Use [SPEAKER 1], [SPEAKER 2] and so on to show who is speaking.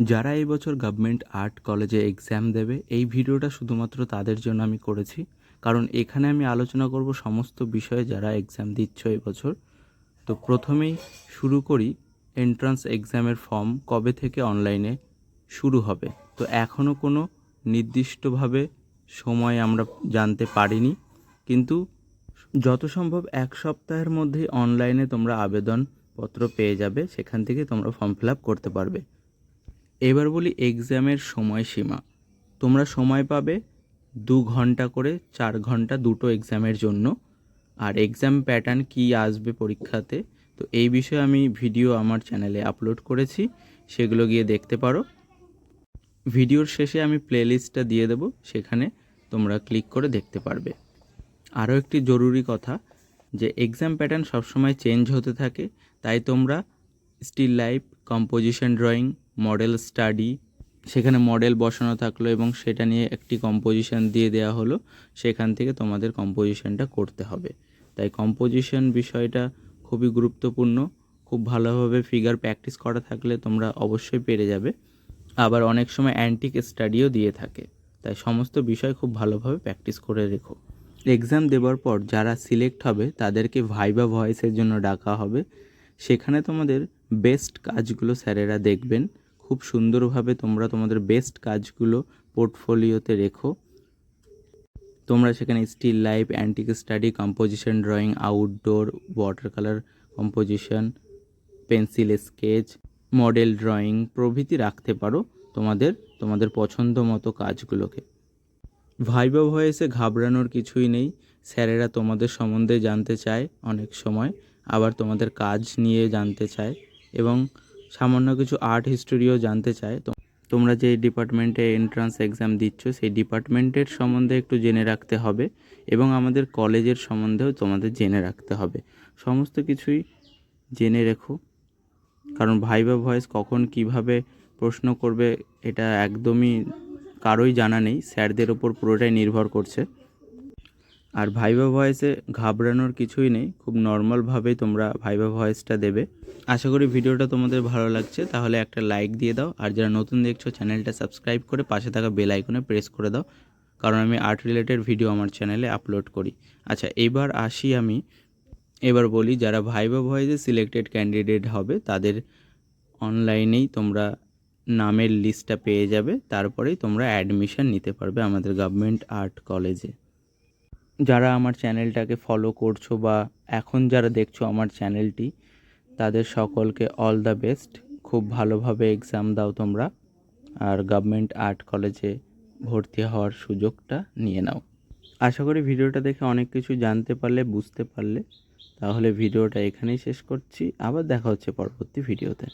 [SPEAKER 1] যারা এই বছর গভর্নমেন্ট আর্ট কলেজে এক্সাম দেবে, এই ভিডিওটা শুধুমাত্র তাদের জন্য আমি করেছি। কারণ এখানে আমি আলোচনা করব সমস্ত বিষয়ে যারা এক্সাম দিচ্ছ এই বছর। তো প্রথমেই শুরু করি এন্ট্রান্স এক্সামের ফর্ম কবে থেকে অনলাইনে শুরু হবে। তো এখনও কোনো নির্দিষ্টভাবে সময় আমরা জানতে পারিনি। কিন্তু যত সম্ভব এক সপ্তাহের মধ্যেই অনলাইনে তোমরা আবেদনপত্র পেয়ে যাবে, সেখান থেকে তোমরা ফর্ম ফিল আপ করতে পারবে। এবার বলি এক্সামের সময়সীমা। তোমরা সময় পাবে দু ঘণ্টা করে চার ঘণ্টা দুটো এক্সামের জন্য। আর এক্সাম প্যাটার্ন কী আসবে পরীক্ষাতে, তো এই বিষয়ে আমি ভিডিও আমার চ্যানেলে আপলোড করেছি, সেগুলো গিয়ে দেখতে পারো। ভিডিওর শেষে আমি প্লেলিস্টটা দিয়ে দেবো, সেখানে তোমরা ক্লিক করে দেখতে পারবে। আরও একটি জরুরি কথা, যে এক্সাম প্যাটার্ন সবসময় চেঞ্জ হতে থাকে, তাই তোমরা still life, composition drawing model study সেখানে মডেল বসানো থাকল এবং সেটা নিয়ে একটি কম্পোজিশন দিয়ে দেওয়া হলো। সেখান থেকে তোমাদের কম্পোজিশনটা করতে হবে। তাই কম্পোজিশন বিষয়টা খুবই গুরুত্বপূর্ণ। খুব ভালোভাবে ফিগার প্র্যাকটিস করা থাকলে তোমরা অবশ্যই পেরে যাবে। আবার অনেক সময় অ্যান্টিক স্টাডিও দিয়ে থাকে। তাই সমস্ত বিষয় খুব ভালোভাবে প্র্যাকটিস করে রেখো। এক্সাম দেওয়ার পর যারা সিলেক্ট হবে, তাদেরকে ভাইবা ভয়েসের জন্য ডাকা হবে। সেখানে তোমাদের বেস্ট কাজগুলো স্যারেরা দেখবেন। খুব সুন্দরভাবে তোমরা তোমাদের বেস্ট কাজগুলো পোর্টফোলিওতে রেখো। তোমরা সেখানে still life antique study composition drawing outdoor water colour composition pencil sketch model drawing প্রভৃতি রাখতে পারো তোমাদের তোমাদের পছন্দ মতো কাজগুলোকে। ভাইবা ভয়েসে ঘাবড়ানোর কিছুই নেই। স্যারেরা তোমাদের সম্বন্ধে জানতে চায় অনেক সময়, আবার তোমাদের কাজ নিয়ে জানতে চায় এবং সামান্য কিছু আর্ট হিস্টোরিও জানতে চায়, তো তোমরা যে ডিপার্টমেন্টে এন্ট্রান্স এক্সাম দিচ্ছ, সেই ডিপার্টমেন্টের সম্বন্ধে একটু জেনে রাখতে হবে এবং আমাদের কলেজের সম্বন্ধেও তোমাদের জেনে রাখতে হবে। সমস্ত কিছুই জেনে রেখো। কারণ ভাইবা ভয়েস কখন কীভাবে প্রশ্ন করবে, এটা একদমই কারোই জানা নেই, স্যারদের ওপর পুরোটাই নির্ভর করছে। আর ভাইবা ভয়েসে ঘাবড়ানোর কিছুই নেই, খুব নর্মালভাবেই তোমরা ভাইবা ভয়েসটা দেবে। আশা করি ভিডিওটা তোমাদের ভালো লাগছে, তাহলে একটা লাইক দিয়ে দাও, আর যারা নতুন দেখছ, চ্যানেলটা সাবস্ক্রাইব করে পাশে থাকা বেল আইকনে প্রেস করে দাও, কারণ আমি আর্ট রিলেটেড ভিডিও আমার চ্যানেলে আপলোড করি। আচ্ছা এবার আসি আমি, এবার বলি যারা ভাইবা ভয়েসে সিলেক্টেড ক্যান্ডিডেট হবে, তাদের অনলাইনেই তোমরা নামের লিস্টটা পেয়ে যাবে, তারপরেই তোমরা অ্যাডমিশন নিতে পারবে আমাদের গভর্নমেন্ট আর্ট কলেজে যারা আমার চ্যানেলটাকে ফলো করছ বা এখন যারা দেখছ আমার চ্যানেলটি, তাদের সকলকে অল দ্য বেস্ট খুব ভালোভাবে এক্সাম দাও তোমরা। আর গভর্নমেন্ট আর্ট কলেজে ভর্তি হওয়ার সুযোগটা নিয়ে নাও। আশা করি ভিডিওটা দেখে অনেক কিছু জানতে পারলে, বুঝতে পারলে। তাহলে ভিডিওটা এখানেই শেষ করছি। আবার দেখা হচ্ছে পরবর্তী ভিডিওতে।